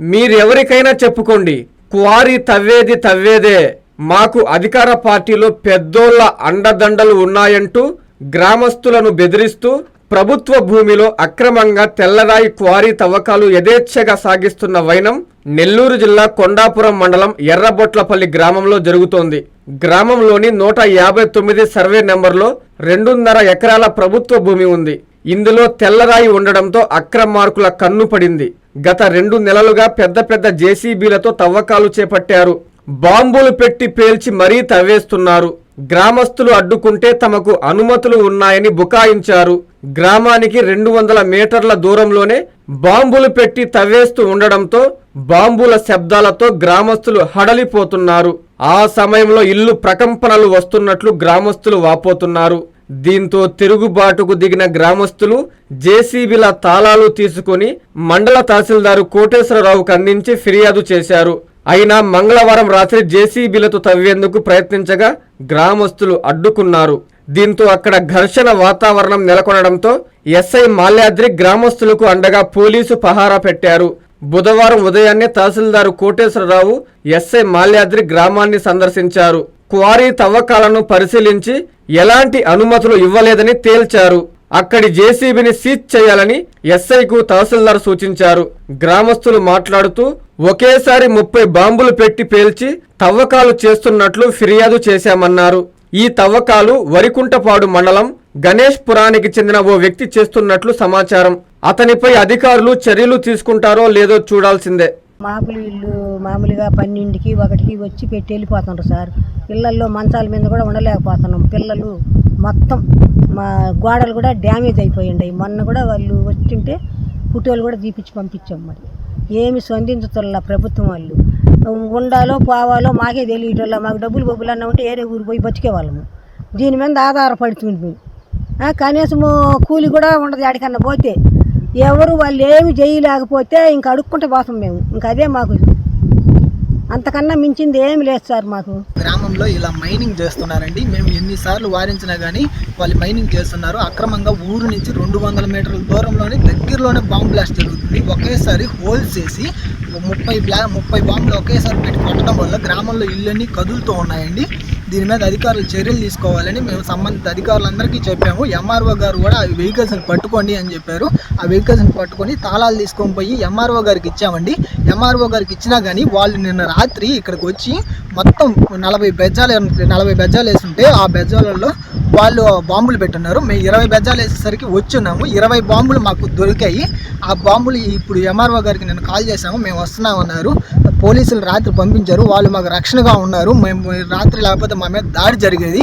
మీరెవరికైనా చెప్పుకోండి క్వారీ తవ్వేది తవ్వేదే. మాకు అధికార పార్టీలో పెద్దోళ్ళ అండదండలు ఉన్నాయంటూ గ్రామస్తులను బెదిరిస్తూ ప్రభుత్వ భూమిలో అక్రమంగా తెల్లరాయి క్వారీ తవ్వకాలు యథేచ్ఛగా సాగిస్తున్న వైనం నెల్లూరు జిల్లా కొండాపురం మండలం ఎర్రబొట్లపల్లి గ్రామంలో జరుగుతోంది. గ్రామంలోని నూట యాభై తొమ్మిది సర్వే నెంబర్లో రెండున్నర ఎకరాల ప్రభుత్వ భూమి ఉంది. ఇందులో తెల్లరాయి ఉండడంతో అక్రమార్కుల కన్ను పడింది. గత రెండు నెలలుగా పెద్ద పెద్ద జేసీబీలతో తవ్వకాలు చేపట్టారు. బాంబులు పెట్టి పేల్చి మరీ తవ్వేస్తున్నారు. గ్రామస్తులు అడ్డుకుంటే తమకు అనుమతులు ఉన్నాయని బుకాయించారు. గ్రామానికి రెండు వందల మీటర్ల దూరంలోనే బాంబులు పెట్టి తవ్వేస్తూ ఉండడంతో బాంబుల శబ్దాలతో గ్రామస్తులు హడలిపోతున్నారు. ఆ సమయంలో ఇల్లు ప్రకంపనలు వస్తున్నట్లు గ్రామస్తులు వాపోతున్నారు. దీంతో తిరుగుబాటుకు దిగిన గ్రామస్తులు జేసీబీల తాళాలు తీసుకుని మండల తహసీల్దారు కోటేశ్వరరావుకు అందించి ఫిర్యాదు చేశారు. అయినా మంగళవారం రాత్రి జేసీబీలతో తవ్వేందుకు ప్రయత్నించగా గ్రామస్తులు అడ్డుకున్నారు. దీంతో అక్కడ ఘర్షణ వాతావరణం నెలకొనడంతో ఎస్ఐ మాల్యాద్రి గ్రామస్తులకు అండగా పోలీసు పహారా పెట్టారు. బుధవారం ఉదయాన్నే తహసీల్దారు కోటేశ్వరరావు ఎస్ఐ మాల్యాద్రి గ్రామాన్ని సందర్శించారు. క్వారీ తవ్వకాలను పరిశీలించి ఎలాంటి అనుమతులు ఇవ్వలేదని తేల్చారు. అక్కడి జేసీబీని సీజ్ చేయాలని ఎస్ఐకు తహసీల్దార్ సూచించారు. గ్రామస్తులు మాట్లాడుతూ ఒకేసారి ముప్పై బాంబులు పెట్టి పేల్చి తవ్వకాలు చేస్తున్నట్లు ఫిర్యాదు చేశామన్నారు. ఈ తవ్వకాలు వరికుంటపాడు మండలం గణేష్ పురానికి చెందిన ఓ వ్యక్తి చేస్తున్నట్లు సమాచారం. అతనిపై అధికారులు చర్యలు తీసుకుంటారో లేదో చూడాల్సిందే. మామూలు ఇల్లు మామూలుగా పన్నెండుకి ఒకటికి వచ్చి పెట్టి వెళ్ళిపోతుండ్రు సార్. పిల్లల్లో మంచాల మీద కూడా ఉండలేకపోతున్నాం. పిల్లలు మొత్తం మా గోడలు కూడా డ్యామేజ్ అయిపోయింది మొన్న కూడా వాళ్ళు వచ్చింటే ఫోటోలు కూడా తీపిచ్చి పంపించాం మరి. ఏమి స్పందించుతుల్లా ప్రభుత్వం వాళ్ళు. ఉండాలో పోవాలో మాకే తెలియటోళ్ళ మాకు డబ్బులు బొబ్బులు అన్న ఉంటే ఏరే ఊరు పోయి బతికేవాళ్ళము దీని మీద ఆధారపడుతుంది. కనీసము కూలి కూడా ఉండదు. ఎక్కడికన్నా పోతే ఎవరు వాళ్ళు ఏమి చేయలేకపోతే ఇంక అడుక్కుంటే పోతాం మేము. ఇంక అదే మాకు అంతకన్నా మించింది ఏమి లేదు సార్ మాకు. గ్రామంలో ఇలా మైనింగ్ చేస్తున్నారండి. మేము ఎన్నిసార్లు వారించినా కానీ వాళ్ళు మైనింగ్ చేస్తున్నారు. అక్రమంగా ఊరు నుంచి రెండు వందల మీటర్ల దూరంలోనే దగ్గరలోనే బాంబు బ్లాస్ట్ జరుగుతుంది. ఒకేసారి హోల్స్ చేసి ముప్పై బ్లా ముప్పై బాంబులు ఒకేసారి పెట్టి కొట్టడం వల్ల గ్రామంలో ఇళ్ళన్నీ కదులుతూ ఉన్నాయండి. దీని మీద అధికారులు చర్యలు తీసుకోవాలని మేము సంబంధిత అధికారులందరికీ చెప్పాము. ఎంఆర్ఓ గారు కూడా ఆ వెహికల్స్ని పట్టుకోండి అని చెప్పారు. ఆ వెహికల్స్ని పట్టుకొని తాళాలు తీసుకొని పోయి ఎంఆర్ఓ గారికి ఇచ్చామండి. ఎంఆర్ఓ గారికి ఇచ్చినా కానీ వాళ్ళు నిన్న రాత్రి ఇక్కడికి వచ్చి మొత్తం నలభై బెజ్జాలు నలభై బెజ్జాలు వేస్తుంటే ఆ బెజ్జాలలో వాళ్ళు బాంబులు పెట్టున్నారు. మేము ఇరవై బెజ్జాలు వేసేసరికి వచ్చున్నాము. ఇరవై బాంబులు మాకు దొరికాయి. ఆ బాంబులు ఇప్పుడు ఎంఆర్ఓ గారికి నేను కాల్ చేశాము. మేము వస్తున్నామన్నారు పోలీసులు రాత్రి పంపించారు. వాళ్ళు మాకు రక్షణగా ఉన్నారు. మేము రాత్రి లేకపోతే మా మీద దాడి జరిగేది.